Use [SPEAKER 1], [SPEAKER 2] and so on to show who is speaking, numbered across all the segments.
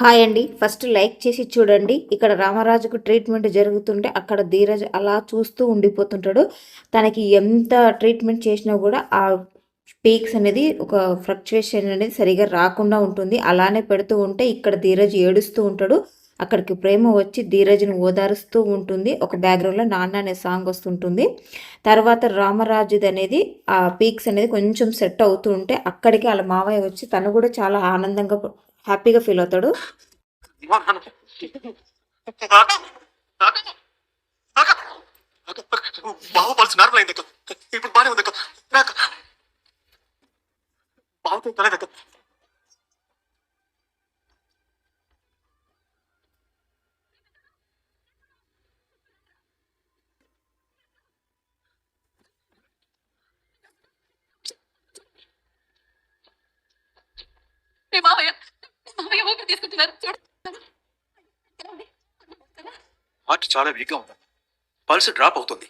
[SPEAKER 1] Hi అండి. First like చేసి చూడండి. ఇక్కడ రామరాజుకు ట్రీట్మెంట్ జరుగుతుంటే అక్కడ ధీరజ్ అలా చూస్తూ ఉండిపోతుంటాడు. తనకి ఎంత ట్రీట్మెంట్ చేసినా కూడా ఆ పీక్స్ అనేది ఒక ఫ్లక్చువేషన్ అనేది సరిగా రాకుండా ఉంటుంది. అలానే పెడుతూ ఉంటే ఇక్కడ ధీరజ్ ఏడుస్తూ ఉంటాడు. అక్కడికి ప్రేమ వచ్చి ధీరజ్ని ఓదారుస్తూ ఉంటుంది. ఒక బ్యాక్గ్రౌండ్లో నాన్న అనే సాంగ్ వస్తుంటుంది. తర్వాత రామరాజుది అనేది ఆ పీక్స్ అనేది కొంచెం సెట్ అవుతూ ఉంటే అక్కడికి వాళ్ళ మావయ్య వచ్చి తను కూడా చాలా ఆనందంగా హ్యాపీగా ఫీల్ అవుతాడు
[SPEAKER 2] బావ పల్స్ నార్మల్ అయింది అక్క ఇప్పుడు బానే ఉంది నాకు బావతో తలేదు అక్క
[SPEAKER 3] మీ మావయ్య మీ మావయ్య ఊపిరి తీసుకుంటున్నారు.
[SPEAKER 2] హార్ట్ చాలా వీక్గా ఉంది. పల్స్ డ్రాప్ అవుతుంది.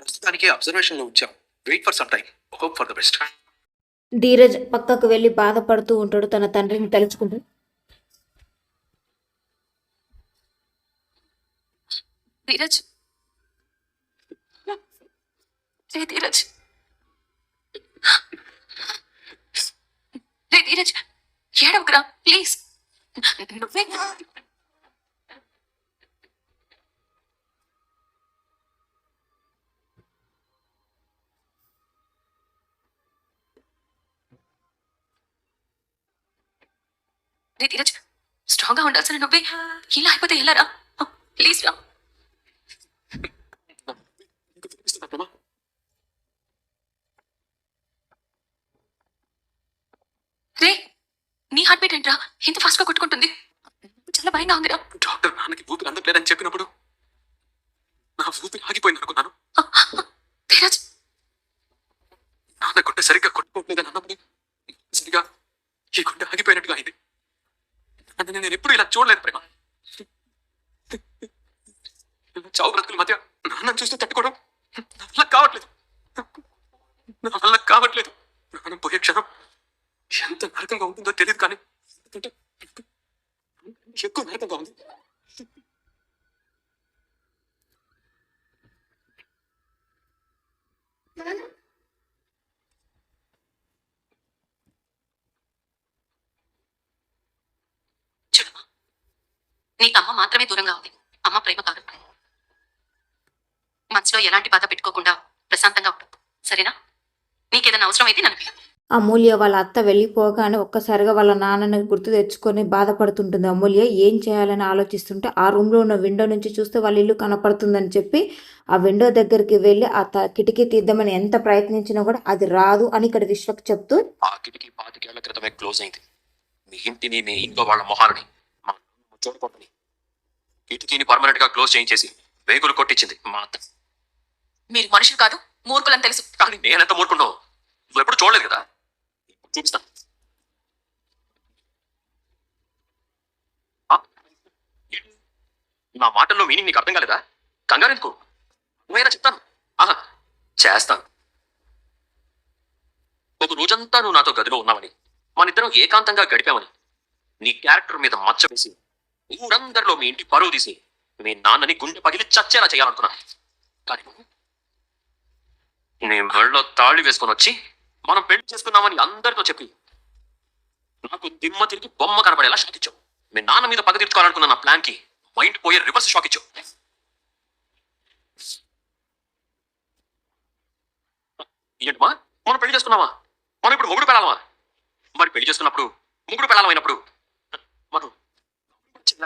[SPEAKER 2] ప్రస్తుతానికి అబ్జర్వేషన్లో ఉంచాం. Wait for some time hope for the best
[SPEAKER 1] Dheeraj పక్కకు వెళ్ళి బాధపడుతూ ఉంటాడు. తన తండ్రిని తలుచుకుంటూ.
[SPEAKER 3] ధీరజ్. ధీరజ్. లే ధీరజ్ ఏడవకురా ప్లీజ్. నువ్వే రే. ధీరజ్ స్ట్రాంగ్గా ఉండాల్సిన నువ్వే. ఇలా అయిపోతే ఎలా రా? ప్లీజ్ రా. రే నీ హార్ట్ ఏంట్రా? ఇంత ఫాస్ట్గా కొట్టుకుంటుంది. చాలా భయంగా ఉందిరా.
[SPEAKER 2] డాక్టర్ నాన్నకి ఊపిరి అందట్లేదని చెప్పినప్పుడు నా ఊపిరి ఆగిపోయింది అనుకున్నాను.
[SPEAKER 3] ధీరజ్.
[SPEAKER 2] నాన్న గుండె సరిగ్గా కొట్టుకోవట్లేదని అన్నప్పుడు సరిగా ఈ గుండె ఆగిపోయినట్టుగా అయింది. అంటే నేను ఎప్పుడు ఇలా చూడలేదు ప్రేమ ఇలా చావు బ్రతుకుల మధ్య నాన్న చూస్తే తట్టుకోవడం నా వల్ల కావట్లేదు నా వల్ల కావట్లేదు నాన్న పోయే క్షణం ఎంత నరకంగా ఉంటుందో తెలియదు కానీ ఎందుకంటే ఎక్కువ నరకంగా ఉంది
[SPEAKER 3] చూడమ్మా నీకు అమ్మ మాత్రమే దూరంగా ఉంది. అమ్మ ప్రేమ కాదు. మనసులో ఎలాంటి బాధ పెట్టుకోకుండా ప్రశాంతంగా ఉంటుంది సరేనా? నీకేదైనా అవసరం అయితే నన్ను.
[SPEAKER 1] అమూల్య వాళ్ళ అత్త వెళ్ళిపోగానే ఒక్కసారిగా వాళ్ళ నాన్నని గుర్తు తెచ్చుకొని బాధపడుతుంటుంది. అమూల్య ఏం చేయాలని ఆలోచిస్తుంటే ఆ రూమ్లో ఉన్న విండో నుంచి చూస్తే వాళ్ళ ఇల్లు కనపడుతుందని చెప్పి ఆ విండో దగ్గరికి వెళ్ళి ఆ త- కిటికీ తీద్దామని ఎంత ప్రయత్నించినా కూడా అది రాదు అని ఇక్కడ విశ్వక్ చెప్తూ
[SPEAKER 4] ఆ కిటికీ పాతికేళ్ళ క్రితమే క్లోజ్ అయింది. మీ ఇంటిని మీ ఇంట్లో వాళ్ళ మొహాలని మా నాన్నమ్మ చూడకూడదని కిటికీని పర్మనెంట్గా క్లోజ్ చేయించేసి వేగులు కొట్టించింది మా అత్త.
[SPEAKER 3] మీరు మనుషులు కాదు మూర్ఖులని తెలుసు.
[SPEAKER 4] కానీ నేనెంత మూర్ఖుండో? నువ్వు ఎప్పుడు చూడలేదు కదా? చూపిస్తాను? నా మాటల్లో మీనింగ్ నీకు అర్థం కాలేదా? కంగారెందుకు నువ్వైనా చెప్తాను. ఆహా చేస్తాను ఒక రోజంతా నువ్వు నాతో గదిలో ఉన్నావని మనిద్దరం ఏకాంతంగా గడిపామని నీ క్యారెక్టర్ మీద మచ్చ వేసి ఊరందరిలో మీ ఇంటి పరువు తీసి మీ నాన్నని గుండె పగిలి చచ్చేలా చేయాలనుకున్నా. కానీ నీ మెళ్ళలో తాళి వేసుకొని వచ్చి మనం పెళ్ళి చేసుకున్నామని అందరితో చెప్పి నాకు దిమ్మ తిరిగి బొమ్మ కనబడేలా షాక్ ఇచ్చావు. మీ నాన్న మీద పగ తీర్చుకోవాలనుకున్న నా ప్లాన్కి మైండ్ పోయే రివర్స్ షాక్ ఇచ్చావు. ఏంటమ్మా? మనం పెళ్ళి చేసుకున్నామా? మనం ఇప్పుడు మొగుడు పెళ్ళాలమా? మరి పెళ్ళి చేసుకున్నప్పుడు ముగ్గురు పెళ్ళాలమైనప్పుడు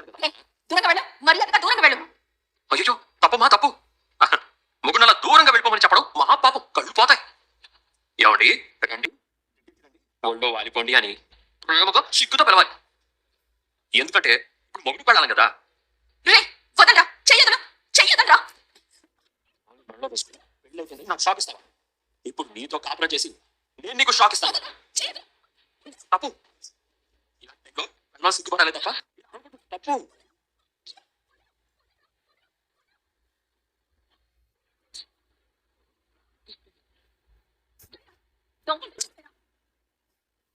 [SPEAKER 3] దూరంగా వెళ్ళు. మర్యాదగా దూరంగా వెళ్ళు.
[SPEAKER 4] అయ్యో తప్పమ్మా తప్పు. ముగ్గురు దూరంగా వెళ్ళిపోమని చెప్పడం మహాపాపం. కళ్ళు పోతాయి. ఏమండి? రండి. ఒళ్ళో వాలిపోండి అని ప్రేమగా సిగ్గుతో పిలవాలి. ఎందుకంటే ఇప్పుడు మొగుడు పెళ్ళాలి కదా.
[SPEAKER 3] రే వదలరా. చెయ్యదరా చెయ్యదరా
[SPEAKER 4] పెళ్ళైపోయింది. నాకు షాక్ ఇస్తావా? ఇప్పుడు నీతో కాపురం చేసి నేను నీకు షాక్ ఇస్తాను. తప్పు. పెళ్ళాం సిగ్గుపడాలి తప్ప
[SPEAKER 3] దొంగలు.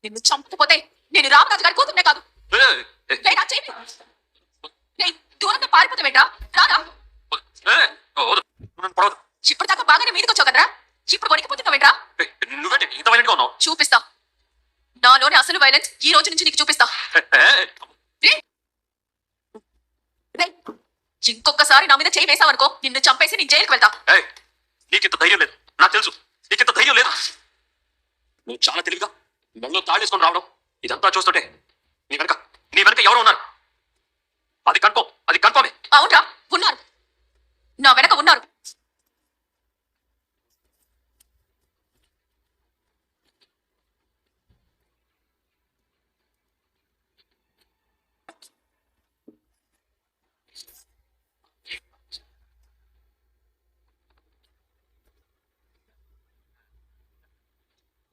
[SPEAKER 3] నిన్ను చంపకపోతే నేను రామరాజు గారి కూతుర్నే కాదు. దూరంగా పారిపోతావేంటా రారా
[SPEAKER 4] పొడవద్దు.
[SPEAKER 3] ఇప్పటిదాకా బాగానే మీదకి వచ్చావు కదరా? ఇప్పుడు వణికిపోతున్నావేంట్రా
[SPEAKER 4] ఏయ్, నువ్వేంటి ఇంత వైలెంట్గా ఉన్నావు?
[SPEAKER 3] చూపిస్తా. నాలోని అసలు వైలెన్స్ ఈ రోజు నుంచి నీకు చూపిస్తా. ఇంకొకసారి నా మీద చేయి వేసావనుకో నిన్ను చంపేసి నేను జైలుకి వెళ్తా.
[SPEAKER 4] నీకింత ధైర్యం లేదు. నాకు తెలుసు నీకింత ధైర్యం లేదు. నువ్వు చాలా తెలివిగా మెల్లో తాళేసుకొని రావడం ఇదంతా చూస్తుంటే నీ వెనక నీ వెనక ఎవరు ఉన్నారు. అది కన్ఫర్మ్ అది కన్ఫర్మే.
[SPEAKER 3] అవునరా ఉన్నారు. నా వెనక ఉన్నారు.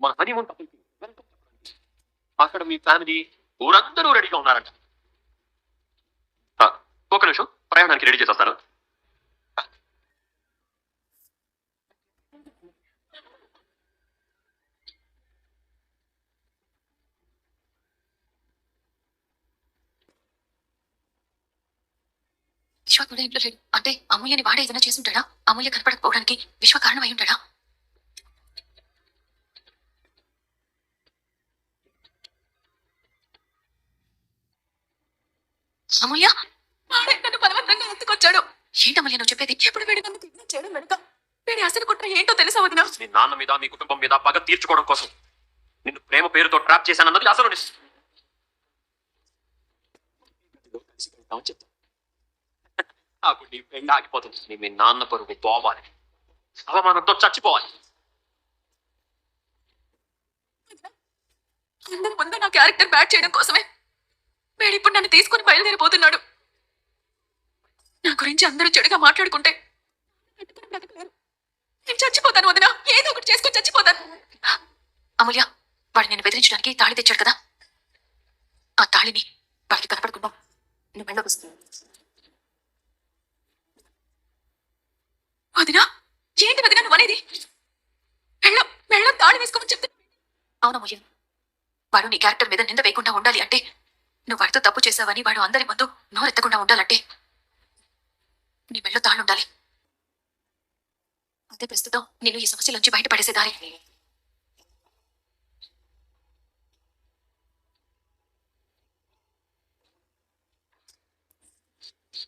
[SPEAKER 4] మన హనీమూన్ కపుల్కి వెల్కమ్ చెప్పడానికి. అక్కడ మీ ఫ్యామిలీ ఊరందరూ రెడీగా ఉన్నారంట. ఒక నిమిషం ప్రయాణానికి రెడీ చేసేస్తాను.
[SPEAKER 3] విశ్వ కూడా ఇంట్లో లేడు అంటే అమూల్యని వాడే ఏదైనా చేసి ఉంటాడా? అమూల్య కనపడకపోవడానికి విశ్వ కారణం అయి ఉంటాడా? అమూల్య? నన్ను బలవంతంగా ఎత్తుకొచ్చాడు ఏంటి అమూల్య నువ్వు చెప్పేది? ఎప్పుడు వీడు నన్ను చేయడం వెనుక? వీడి అసలు కుట్ర ఏంటో తెలుసా వదినా?
[SPEAKER 4] మీ నాన్న మీద మీ కుటుంబం మీద పగ తీర్చుకోవడం కోసం. నిన్ను ప్రేమ పేరుతో ట్రాప్ చేశానన్నది అసలు చెప్తా. అప్పుడు నీ పెళ్ళి ఆగిపోతుంది. నీ మీ నాన్న పరువు పోవాలి. అవమానంతో చచ్చిపోవాలి.
[SPEAKER 3] అందరి ముందు నా క్యారెక్టర్ బ్యాట్ చేయడం కోసమే ఇప్పుడు నన్ను తీసుకుని బయలుదేరిపోతున్నాడు. నా గురించి అందరూ చెడుగా మాట్లాడుకుంటే నేను చచ్చిపోతాను వదినా. ఏదో ఒకటి చేసుకొని చచ్చిపోతాను. అమూల్య వాడు నేను బెదిరించడానికి తాళి తెచ్చాడు కదా? ఆ తాళిని వాడికి కనపడకుండా నువ్వు వెళ్ళకు వదినా ఏంటి వదినా నువ్వు అనేది? వెళ్ళ వెళ్ళ తాళి వేసుకోమని చెప్తే. అవునమ్మయ్య వాడు నీ క్యారెక్టర్ మీద నింద వేయకుండా ఉండాలి అంటే నువ్వు వాడితో తప్పు చేశావని వాడు అందరి ముందు నోరెత్తకుండా ఉండాలంటే నీ మెళ్ళో తాళ్ళు ఉండాలి అదే ప్రస్తుతం నేను ఈ సమస్య నుంచి బయటపడేసే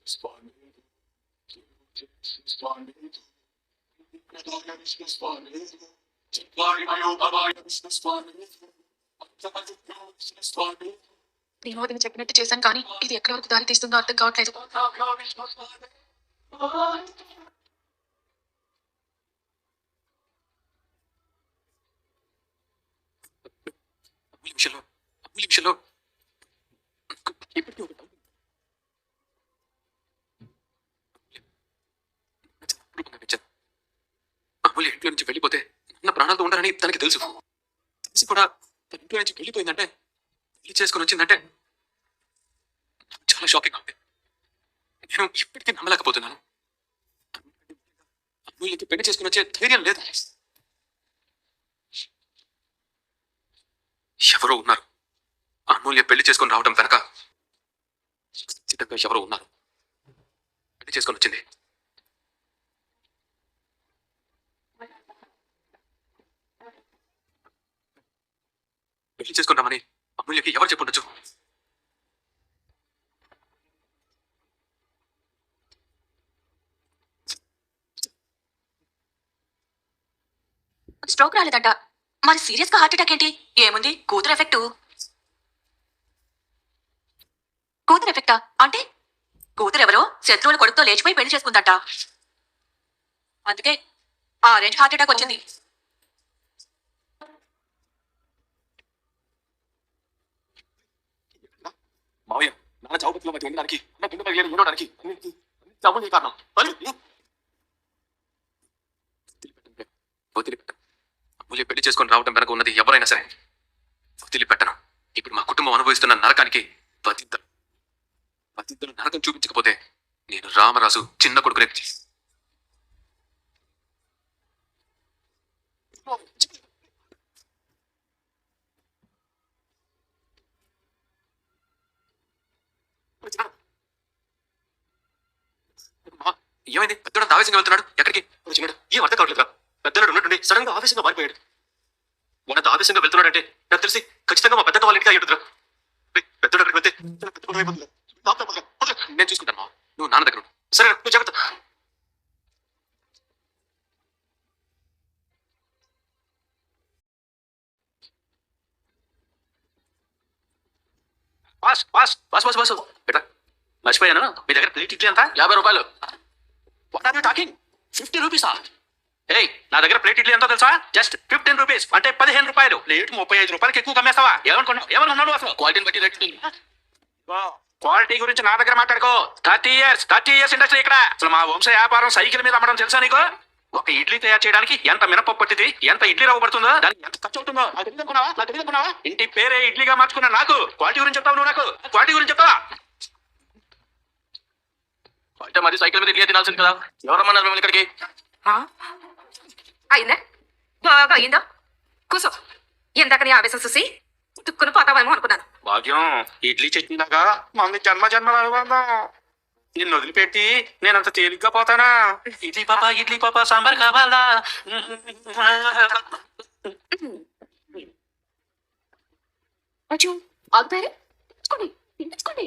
[SPEAKER 3] స్వామి నేను వదిన చెప్పినట్టు చేశాను కానీ ఇది ఎక్కడి వరకు దారి తీస్తుందో అర్థం కావట్లేదు.
[SPEAKER 2] అమూల్య విషయంలో అమూల్య ఇంట్లో నుంచి వెళ్ళిపోతే నా ప్రాణాలతో ఉండాలని తనకి తెలుసు. తెలిసి కూడా తన ఇంట్లో నుంచి వెళ్ళిపోయిందంటే చేసుకొని వచ్చిందంటే చాలా షాకింగ్ ఉంది. నేను ఇప్పటికీ నమ్మలేకపోతున్నాను. అమూల్యకి పెళ్ళి చేసుకుని వచ్చే ధైర్యం లేదు ఎవరో ఉన్నారు. అమూల్య పెళ్ళి చేసుకొని రావడం వెనక ఖచ్చితంగా ఎవరో ఉన్నారు. పెళ్ళి చేసుకొని వచ్చింది. పెళ్ళి చేసుకుంటామని అమూల్యకి ఎవరు చెప్పుండొచ్చు
[SPEAKER 3] స్ట్రోక్ రాలేదంట. మరి సీరియస్గా హార్ట్ అటాక్ ఏంటి? ఏముంది? కూతురు ఎఫెక్ట్? కూతురు ఎఫెక్టా? అంటే కూతురు ఎవరో శత్రువుల కొడుకుతో లేచిపోయి పెళ్ళి చేసుకుందంట. అందుకే ఆ రేంజ్ హార్ట్ అటాక్ వచ్చింది.
[SPEAKER 2] మావయ్య నాన్న చావుపతిలో మధ్య ఉండడానికి అన్న కింద ఉండడానికి కారణం. వదిలిపెట్టను అమూల్య పెళ్ళి చేసుకొని రావడం వెనక ఉన్నది ఎవరైనా సరే. వదిలిపెట్టను. ఇప్పుడు మా కుటుంబం అనుభవిస్తున్న నరకానికి పతిద్దరు పతిద్దరు నరకం చూపించకపోతే నేను రామరాజు చిన్న కొడుకునే
[SPEAKER 4] ఏమైంది పెద్దోడు ఆవేశంగా వెళ్తున్నాడు. ఎక్కడికి? ఓ చిన్నడు ఏం అర్థం కావట్లేదురా పెద్దోడు ఉన్నట్టుండి సడన్గా ఆవేశంగా మారిపోయాడు. వాడంత ఆవేశంగా వెళ్తున్నాడంటే నాకు తెలిసి ఖచ్చితంగా మా పెద్ద వాళ్ళ ఇంటికి అయ్యుంటుందిరా రేయ్, అక్కడికి వెళ్తే నేను చూసుకుంటాను మావ. నువ్వు నాన్న దగ్గర సరే నువ్వు జాగ్రత్త.
[SPEAKER 5] Boss boss boss boss boss better మర్చిపోయాను? మీ దగ్గర ప్లేట్ ఇడ్లీ ఎంత? యాభై రూపాయలు. What are you talking fifty రూపీసా ఏయ్ నా దగ్గర ప్లేట్ ఇడ్లీ ఎంతో తెలుసా? జస్ట్ ఫిఫ్టీన్ రూపీస్ అంటే పదిహేను రూపాయలు. ప్లేట్ ముప్పై ఐదు రూపాయలకి ఎక్కువ కమ్మేస్తావా ఏమనుకున్నావు? ఏమనుకున్నావు అసలు? క్వాలిటీని బట్టి రేట్ ఉంటుంది. క్వాలిటీ గురించి నా దగ్గర మాట్లాడుకో. Thirty years thirty years industry ఇక్కడ. అసలు మా వంశ వ్యాపారం సైకిల్ మీద అమ్మడం తెలుసా నీకు? ఒక ఇడ్లీ తయారు చేయడానికి ఎంత మినపప్పు పట్టింది? ఎంత ఇడ్లీ రవ్వ పడుతుందో? దానికి ఎంత ఖర్చు అవుతుందో? నాకు తెలియదు అనుకున్నావా? నాకు తెలియదు అనుకున్నావా? ఇంటి పేరే ఇడ్లీగా మార్చుకున్నా నాకు. క్వాలిటీ గురించి చెప్తావు నువ్వు నాకు? క్వాలిటీ గురించి చెప్తావా? అంటే మరి సైకిల్ మీద ఇడ్లీ తినాల్సింది కదా. ఎవరమ్మన్నారు మిమ్మల్ని ఇక్కడికి?
[SPEAKER 3] ఆ? అయిందా? బాగా అయిందా? కూసో. ఇందాక నీ ఆవేశం చూసి తుక్కును పోతావేమో అనుకున్నాను.
[SPEAKER 5] భాగ్యం ఇడ్లీ చట్నీ లాగా మంది జన్మ జన్మల అనుబంధం నిన్ను వదిలిపెట్టి నేనంత తేలిగ్గా పోతానా? ఇడ్లీ పాప ఇడ్లీ పాప సాంబార్ కావాలా?
[SPEAKER 3] అచ్చు ఆగిపోయారు తెచ్చుకోండి తెచ్చుకోండి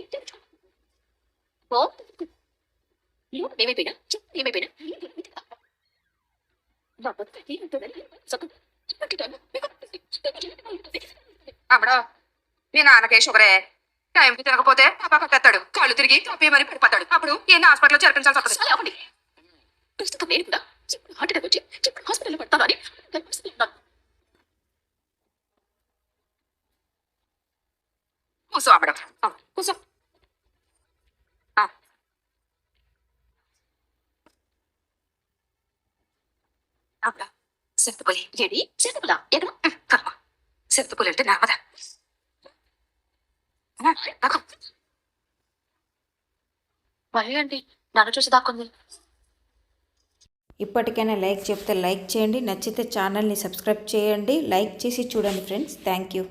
[SPEAKER 3] ఏమైపోయినా ఏమైపోయినా అమ్మడో మీ నాన్నకే షుగరే టైంకి తినకపోతే పాప కట్టేస్తాడు. కాళ్ళు తిరిగి తప్పేమని పడిపోతాడు. అప్పుడు ఈయన హాస్పిటల్లో చేర్పించాల్సి వస్తుంది. అవ్వండి ప్రస్తుతం నేను కూడా హార్ట్ అటాక్ వచ్చి చెప్పు హాస్పిటల్లో పడతాను అని కూర్చో అమ్మడం. కూర్చో సింతపులి ఏడి సింతపుల ఎక్కడ కర్మ సింతపులి అంటే నర్మద మళ్ళీ అండి నన్ను చూసి దాక్కుంది
[SPEAKER 1] ఇప్పటికైనా లైక్ చెప్తే లైక్ చేయండి నచ్చితే ఛానల్ని సబ్స్క్రైబ్ చేయండి లైక్ చేసి చూడండి ఫ్రెండ్స్ థ్యాంక్ యూ